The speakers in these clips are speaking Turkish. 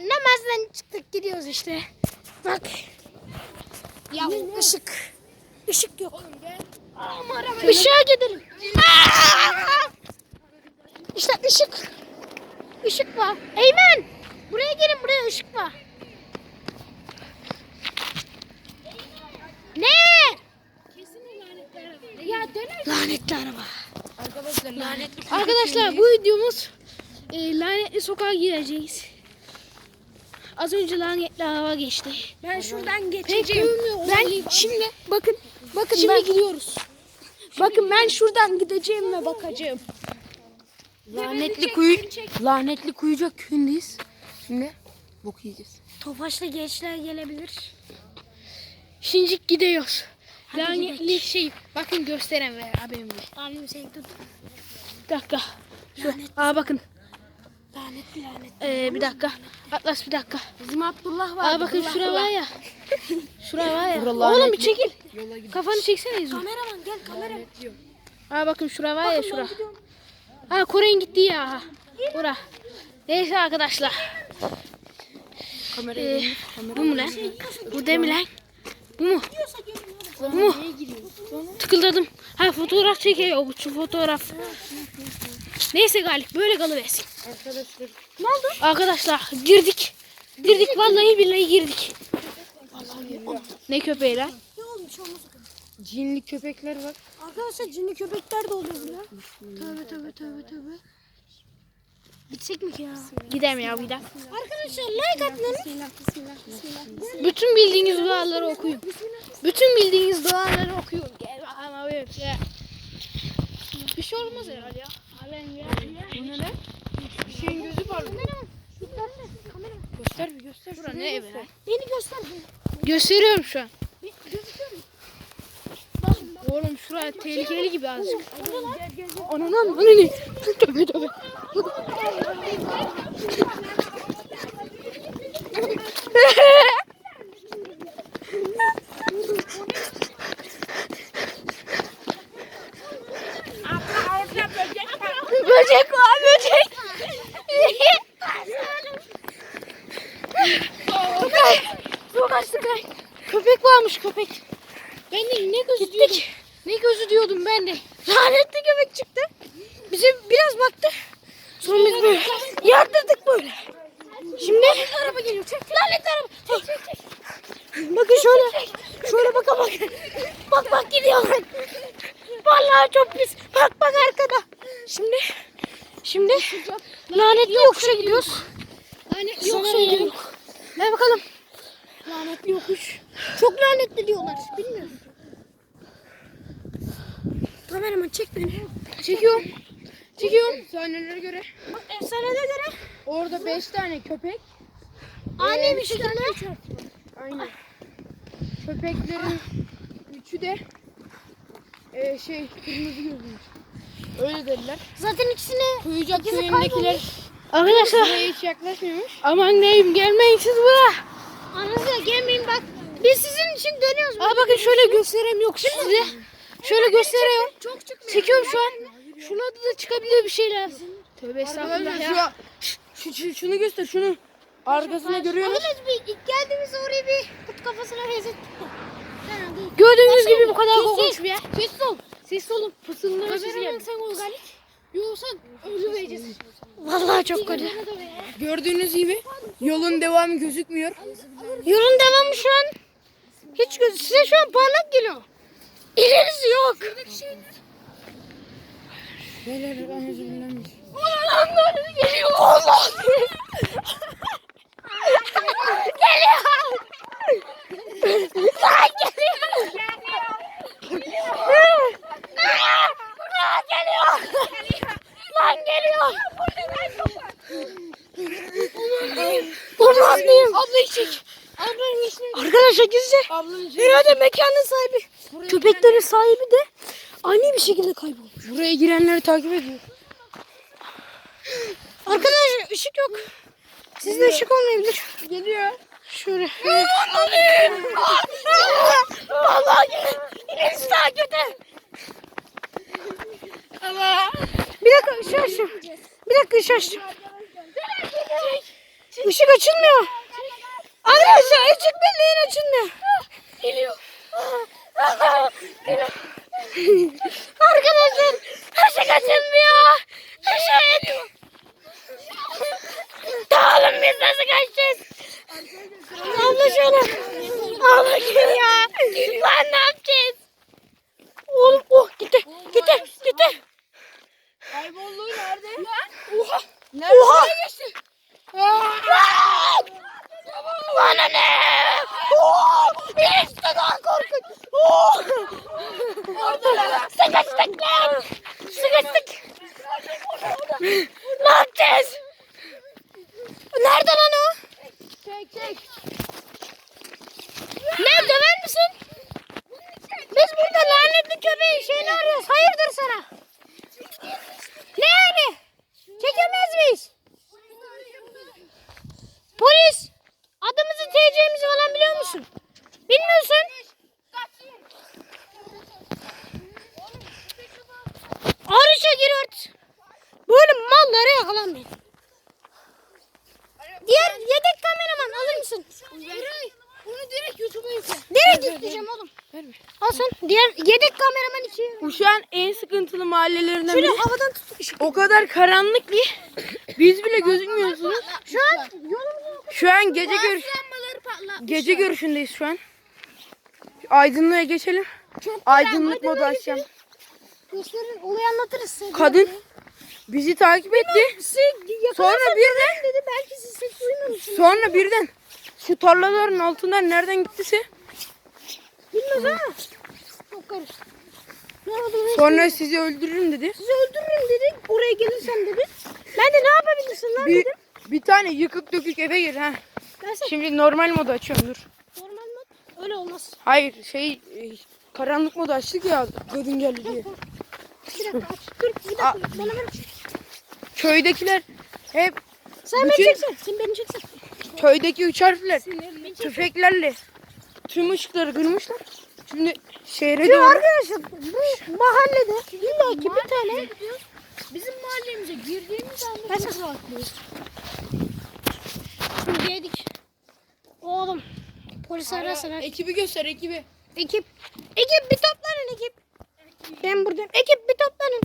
namazdan çıktık gidiyoruz işte. Bak. Ya ışık. Işık yok. Işığa gidelim. Aa! İşte ışık. Işık var. Eymen. Buraya gelin buraya ışık var. Ne? Ya döner. Lanetli araba. Arkadaşlar lanetli Arkadaşlar bu videomuz e, lanetli sokağa gireceğiz. Az önce lanetli araba geçti. Ben şuradan geçeceğim. Ben şimdi bakın bakın Şimdi ben gidiyoruz. bakın ben şuradan gideceğim ve bakacağım. Lanetli kuyu lanetli kuyucak köyündeyiz. Şimdi bok yiyeceğiz. Tofaş'la gençler gelebilir. Şimdi gidiyoruz. Hadi Lanetli şey bakın gösteren ver abimle. Abim seni tut. Bir dakika. Şu, aa bakın. Lanetli lanet. Ee, bir dakika. Atlas bir dakika. Bizim Abdullah var. Aa bakın şura var ya. Şura var ya. Bura Oğlum lanetli. bir çekil. Kafanı çeksene yüzünü. Kameraman gel kamera. Aa bakın şura var ya şura. Ha Kore'nin gittiği ya. Bura. Neyse arkadaşlar. Ee, bu mu lan? Bu değil mi lan? Bu mu? Bu mu? Tıkıldadım. Ha fotoğraf çekiyor bu şu fotoğraf. Neyse Galip böyle kalıversin. Arkadaşlar Ne oldu? Arkadaşlar girdik. Girdik vallahi billahi girdik. Ne köpeği lan? Ne olmuş olmaz. cinli köpekler var. Arkadaşlar cinli köpekler de oluyor burada. Tövbe tövbe tövbe tövbe. Gitsek mi ki ya? Gidelim ya bir daha. Arkadaşlar like bismillah. Bütün bildiğiniz duaları okuyun. Bütün bildiğiniz duaları okuyun. Gel bakalım abi. Bir şey olmaz herhalde ya. Bu ne lan? Bir şeyin gözü var. Göster bir göster. Bura ne evi lan? Beni göster. Gösteriyorum şu an. Oğlum şuraya tehlikeli gibi azıcık. Ananam ananı. Tövbe tövbe. böcek var böcek. Köpek. Çok açtık ay. Köpek varmış köpek. Ben de ne gözü diyordum. Ne gözü diyordum ben de. Lanetli köpek çıktı. Bize biraz baktı. Sonra biz böyle yardırdık böyle. Şimdi araba geliyor. Çek, lanetli araba. Çek, çek, çek. Bakın şöyle. Şöyle baka bak. Bak bak gidiyor. Vallahi çok pis. Bak bak arkada. Şimdi şimdi lanetli yokuşa gidiyoruz. Lanetli Yokuşa gidiyoruz. Ver bakalım. Lanetli yokuş. Çok lanetli diyorlar. Bilmiyorum. Kameraman çek beni. Çekiyorum. Çekiyorum. Sahnelere göre. Bak efsanede göre Orada 5 tane köpek. ani bir şekilde Aynen. Köpeklerin üçü de e, şey kırmızı gözlüymüş. Öyle dediler. zaten ikisine Kuyucak İkisi köyündekiler Arkadaşlar buraya hiç yaklaşmıyormuş. aman neyim gelmeyin siz buraya. anasına gelmeyin bak. Biz sizin için dönüyoruz. Aa bakın şöyle göstereyim yok size. Şöyle gösteriyorum. Çok çıkmıyor. Çekiyorum şu an. Şuna da çıkabilir bir şeyler. Tövbe estağfurullah ya. şu, şu, şunu göster şunu. Arkasına görüyor musun? Arkadaş bir ilk geldiğimizde oraya bir kut kafasına benzettik. Gördüğünüz gibi bu kadar korkunç bir yer. Sessiz ol. Sessiz olun. Fısıldığınız siz Kameraman gelin. sen ol Galip. Yoksa ölü vereceğiz. Vallahi çok kötü. Gördüğünüz gibi yolun devamı gözükmüyor. Yolun devamı şu an hiç göz size şu an parlak geliyor. İlerisi yok. Beyler anlayacağım. Allah'ım geliyor. Allah. geliyor. Lan geliyor. Lan geliyor. Lan geliyor. Olmaz diyeyim. Ablayı çek. Arkadaşlar gizli. Herhalde mekanın sahibi. Köpeklerin sahibi de ani bir şekilde kaybolmuş. Buraya girenleri takip ediyor. Arkadaşlar ışık yok. Sizde ışık olmayabilir. Geliyor. Şöyle. Vallahi ilerisi daha kötü. Bir dakika ışığı açtım. Bir dakika ışığı açtım. Işık açılmıyor. Arkadaşlar ışık belleğin açılmıyor. Geliyor. Arkadaşlar ışık açılmıyor. Işık. Dağılın biz nasıl kaçacağız? Abla şöyle. Abla gel ya. Lan ne yapacağız? Oğlum oh gitti. Gitti. Gitti. Kaybolduğu nerede? Oha. Nerede? Oha. geçti? Bana ne? Oh! İşte daha korkunç. Oh! Lan. Sıkıştık. ne yapacağız? Diğer yedek kameraman iki. An en sıkıntılı mahallelerinden Şöyle biri. havadan tut ışık. O kadar karanlık ki biz bile gözükmüyorsunuz. Şu an yolumuzu Şu an gece gör gece görüşündeyiz şu an. Aydınlığa geçelim. Aydınlık modu açacağım. gösterir. Olayı anlatırız size. Kadın bizi takip etti. Sonra birden dedi. Belki siz ses duymamışsınız. sonra birden şu tarlaların altından nereden gittiyse Bilmez ha. Karıştı. Ne oldu? sonra sizi öldürürüm dedi. Sizi öldürürüm dedi. Oraya gelirsen dedi. Ben de ne yapabilirsin lan Bir, dedim. bir tane yıkık dökük eve gir ha. Sana Şimdi normal modu açıyorum dur. normal mod öyle olmaz. Hayır şey e, karanlık modu açtık ya kadın geldi diye. Bir dakika aç. Dur bir dakika. Bana ver. Köydekiler hep Sen beni Bütün- çeksen. Sen beni çeksen. köydeki üç harfler tüfeklerle tüm ışıkları kırmışlar. Şimdi şehre Ya doğru arkadaşlar bu mahallede illa ki bir tane Bizim mahallemize girdiğimiz anda Ben çok sana- rahatlıyoruz. Şimdi yedik. Oğlum polis arasana. ekibi göster ekibi. Ekip. Ekip bir toplanın ekip. Ben buradayım. Ekip bir toplanın.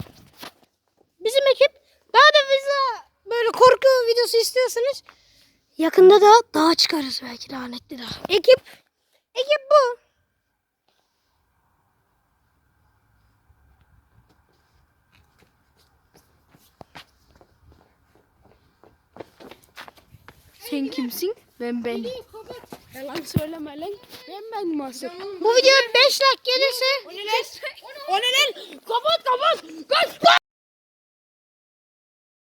Bizim ekip. Daha da fazla böyle korku videosu istiyorsanız yakında da dağa çıkarız belki lanetli dağ. Ekip. Ekip bu. Sen kimsin? Ben ben. Yalan söyleme lan. Ben ben Masum. Bu video 5 like gelirse O ne lan? Kapat kapat. Kaç kaç.